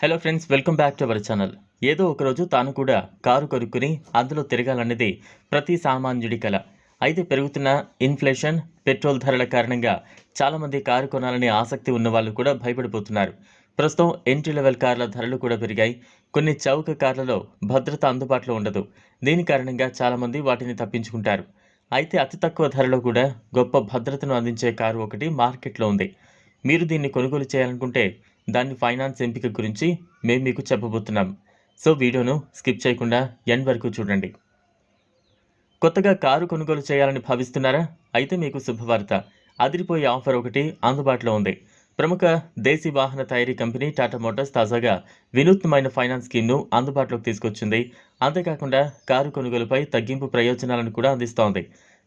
Hello friends welcome back to our channel ఏదో ఒకరోజు తాను కూడా కారు కొనుక్కుని అందులో తిరగాలన్నది ప్రతి సామాన్యుడి కల. అయితే పెరుగుతున్న ఇన్ఫ్లేషన్ పెట్రోల్ ధరల కారణంగా చాలామంది కారు కొనాలని ఆసక్తి ఉన్న వాళ్ళు కూడా భయపడిపోతున్నారు. ప్రస్తుతం ఎంట్రీ లెవెల్ కార్ల ధరలు కూడా పెరిగాయి. కొన్ని చౌక కార్లలో భద్రత అందుబాటులో ఉండదు. దీని కారణంగా చాలామంది వాటిని తప్పించుకుంటారు. అయితే అతి తక్కువ ధరలో కూడా గొప్ప భద్రతను అందించే కారు ఒకటి మార్కెట్లో ఉంది. మీరు దీన్ని కొనుగోలు చేయాలనుకుంటే దాని ఫైనాన్స్ ఎంపిక గురించి మేము మీకు చెప్పబోతున్నాం. సో వీడియోను స్కిప్ చేయకుండా ఎండ్ వరకు చూడండి. కొత్తగా కారు కొనుగోలు చేయాలని భావిస్తున్నారా? అయితే మీకు శుభవార్త. అదిరిపోయే ఆఫర్ ఒకటి అందుబాటులో ఉంది. ప్రముఖ దేశీ వాహన తయారీ కంపెనీ టాటా మోటార్స్ తాజాగా వినూత్నమైన ఫైనాన్స్ స్కీమ్ను అందుబాటులోకి తీసుకొచ్చింది. అంతేకాకుండా కారు కొనుగోలుపై తగ్గింపు ప్రయోజనాలను కూడా అందిస్తోంది.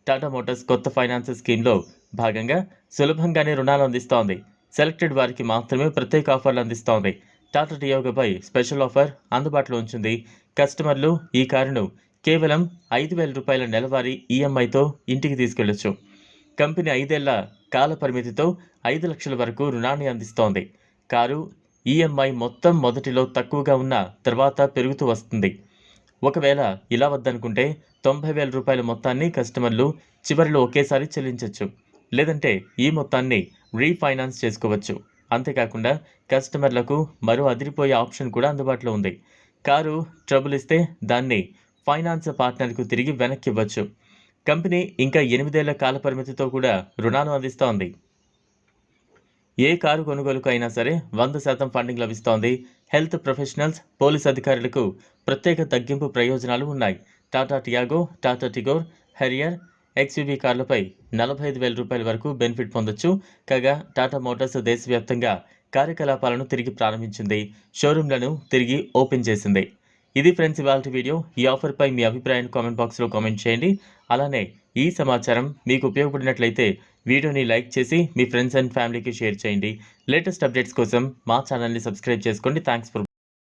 టాటా మోటార్స్ కొత్త ఫైనాన్స్ స్కీమ్లో భాగంగా సులభంగానే రుణాలు అందిస్తోంది. సెలెక్టెడ్ వారికి మాత్రమే ప్రత్యేక ఆఫర్లు అందిస్తోంది. టాటా టియోగపై స్పెషల్ ఆఫర్ అందుబాటులో ఉంచింది. కస్టమర్లు ఈ కారును కేవలం ఐదు వేల రూపాయల నెలవారీ ఈఎంఐతో ఇంటికి తీసుకెళ్ళొచ్చు. కంపెనీ ఐదేళ్ళ కాల పరిమితితో ఐదు లక్షల వరకు రుణాన్ని అందిస్తోంది. కారు ఈఎంఐ మొత్తం మొదటిలో తక్కువగా ఉన్న తర్వాత పెరుగుతూ వస్తుంది. ఒకవేళ ఇలా వద్దనుకుంటే తొంభై వేల రూపాయల మొత్తాన్ని కస్టమర్లు చివరిలో ఒకేసారి చెల్లించవచ్చు లేదంటే ఈ మొత్తాన్ని రీఫైనాన్స్ చేసుకోవచ్చు. అంతేకాకుండా కస్టమర్లకు మరో అదిరిపోయే ఆప్షన్ కూడా అందుబాటులో ఉంది. కారు ట్రబుల్ ఇస్తే దాన్ని ఫైనాన్స్ పార్ట్నర్కు తిరిగి వెనక్కి ఇవ్వచ్చు కంపెనీ ఇంకా ఎనిమిదేళ్ళ కాల పరిమితితో కూడా రుణాలు అందిస్తోంది. ఏ కారు కొనుగోలుకు అయినా సరే వంద శాతం ఫండింగ్ లభిస్తోంది. హెల్త్ ప్రొఫెషనల్స్ పోలీస్ అధికారులకు ప్రత్యేక తగ్గింపు ప్రయోజనాలు ఉన్నాయి. Tata Tiago Tata Tigor Harrier XUV కార్లపై నలభై ఐదు వేల రూపాయల వరకు బెనిఫిట్ పొందొచ్చు. కాగా టాటా మోటార్స్ దేశవ్యాప్తంగా కార్యకలాపాలను తిరిగి ప్రారంభించింది. షోరూంలను తిరిగి ఓపెన్ చేసింది. ఇది ఫ్రెండ్స్ ఇవాళ వీడియో. ఈ ఆఫర్పై మీ అభిప్రాయాన్ని కామెంట్ బాక్స్లో కామెంట్ చేయండి. అలానే ఈ సమాచారం మీకు ఉపయోగపడినట్లయితే వీడియోని లైక్ చేసి మీ ఫ్రెండ్స్ అండ్ ఫ్యామిలీకి షేర్ చేయండి. లేటెస్ట్ అప్డేట్స్ కోసం మా ఛానల్ని సబ్స్క్రైబ్ చేసుకోండి. Thanks for